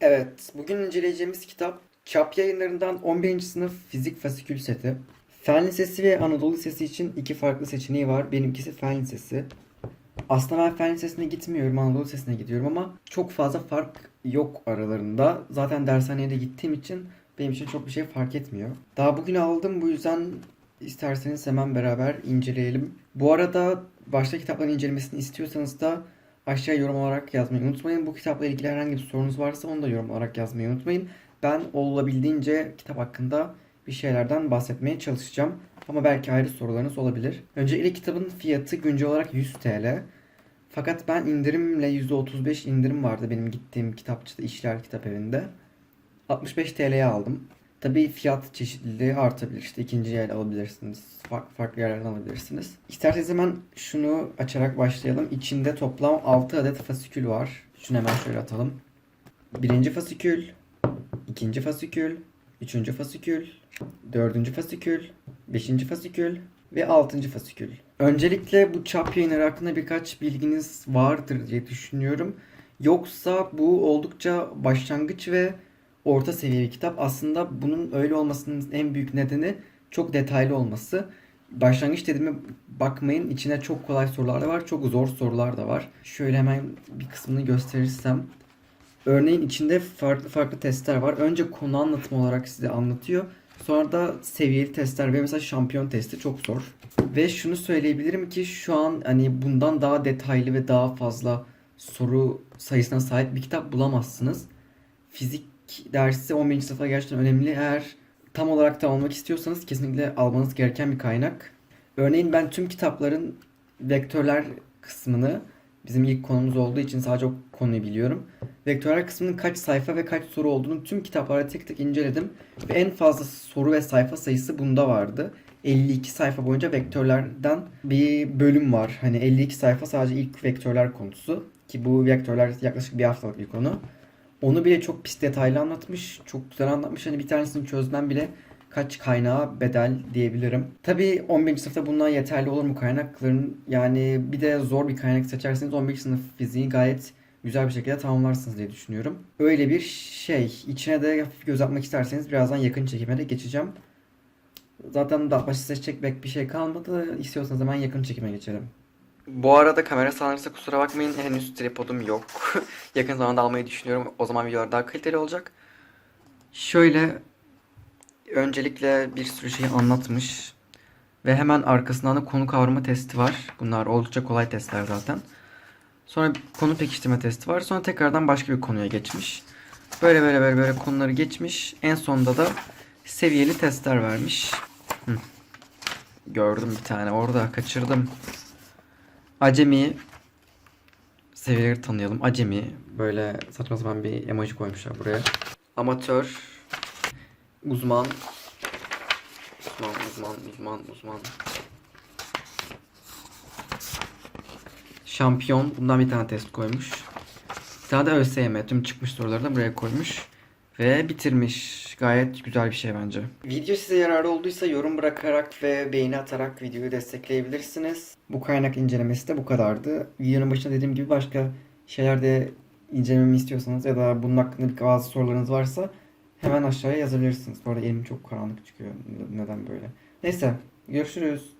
Evet, bugün inceleyeceğimiz kitap Çap yayınlarından 11. sınıf fizik fasikül seti. Fen Lisesi ve Anadolu Lisesi için iki farklı seçeneği var. Benimkisi Fen Lisesi. Aslında ben Fen Lisesi'ne gitmiyorum, Anadolu Lisesi'ne gidiyorum ama çok fazla fark yok aralarında. Zaten dershaneye de gittiğim için benim için çok bir şey fark etmiyor. Daha bugün aldım bu yüzden isterseniz hemen beraber inceleyelim. Bu arada başta kitapların incelemesini istiyorsanız da aşağıya yorum olarak yazmayı unutmayın. Bu kitapla ilgili herhangi bir sorunuz varsa onu da yorum olarak yazmayı unutmayın. Ben olabildiğince kitap hakkında bir şeylerden bahsetmeye çalışacağım. Ama belki ayrı sorularınız olabilir. Öncelikle kitabın fiyatı güncel olarak 100 TL. Fakat ben indirimle %35 indirim vardı benim gittiğim kitapçıda İşler Kitap Evi'nde. 65 TL'ye aldım. Tabii fiyat çeşitliliği artabilir. İşte ikinci el alabilirsiniz. Farklı yerlerden alabilirsiniz. İsterseniz hemen şunu açarak başlayalım. İçinde toplam 6 adet fasikül var. Şunu hemen şöyle atalım. Birinci fasikül, ikinci fasikül, üçüncü fasikül, dördüncü fasikül, beşinci fasikül ve altıncı fasikül. Öncelikle bu çap yayınları hakkında birkaç bilginiz vardır diye düşünüyorum. Yoksa bu oldukça başlangıç ve orta seviye bir kitap. Aslında bunun öyle olmasının en büyük nedeni çok detaylı olması. Başlangıç dediğime bakmayın. içine çok kolay sorular da var. Çok zor sorular da var. Şöyle hemen bir kısmını gösterirsem. Örneğin içinde farklı farklı testler var. Önce konu anlatımı olarak size anlatıyor. Sonra da seviyeli testler ve mesela şampiyon testi çok zor. Ve şunu söyleyebilirim ki şu an hani bundan daha detaylı ve daha fazla soru sayısına sahip bir kitap bulamazsınız. Fizik dersi 11. sınıfa gerçekten önemli. Eğer tam olarak tamamlamak istiyorsanız kesinlikle almanız gereken bir kaynak. Örneğin ben tüm kitapların vektörler kısmını bizim ilk konumuz olduğu için sadece o konuyu biliyorum. Vektörler kısmının kaç sayfa ve kaç soru olduğunu tüm kitaplarda tek tek inceledim. Ve en fazla soru ve sayfa sayısı bunda vardı. 52 sayfa boyunca vektörlerden bir bölüm var. Hani 52 sayfa sadece ilk vektörler konusu. Ki bu vektörler yaklaşık bir haftalık bir konu. Onu bile çok pis detaylı anlatmış. Çok güzel anlatmış. Hani bir tanesini çözmem bile kaç kaynağa bedel diyebilirim. Tabii 11. sınıfta bundan yeterli olur mu kaynakların? Yani bir de zor bir kaynak seçerseniz 11. sınıf fiziği gayet güzel bir şekilde tamamlarsınız diye düşünüyorum. Öyle bir şey. İçine de hafif göz atmak isterseniz birazdan yakın çekime de geçeceğim. Zaten daha başta seçecek pek bir şey kalmadı. İstiyorsanız hemen yakın çekime geçelim. Bu arada kamera sağlanırsa kusura bakmayın henüz tripodum yok. Yakın zamanda almayı düşünüyorum. O zaman videolar daha kaliteli olacak. Şöyle öncelikle bir sürü şeyi anlatmış. Ve hemen arkasından da konu kavrama testi var. Bunlar oldukça kolay testler zaten. Sonra konu pekiştirme testi var. Sonra tekrardan başka bir konuya geçmiş. Böyle böyle böyle böyle konuları geçmiş. En sonunda da seviyeli testler vermiş. Hı. Gördüm bir tane orada kaçırdım. Acemi seviyeleri tanıyalım. Acemi böyle saçma sapan bir emoji koymuşlar buraya. Amatör uzman uzman uzman uzman uzman şampiyon bundan bir tane test koymuş. Bir tane de ÖSYM tüm çıkmış soruları da buraya koymuş. Ve bitirmiş. Gayet güzel bir şey bence. Video size yararlı olduysa yorum bırakarak ve beğeni atarak videoyu destekleyebilirsiniz. Bu kaynak incelemesi de bu kadardı. Videonun başında dediğim gibi başka şeyler de incelememi istiyorsanız ya da bunun hakkında bazı sorularınız varsa hemen aşağıya yazabilirsiniz. Bu arada elim çok karanlık çıkıyor. Neden böyle? Neyse görüşürüz.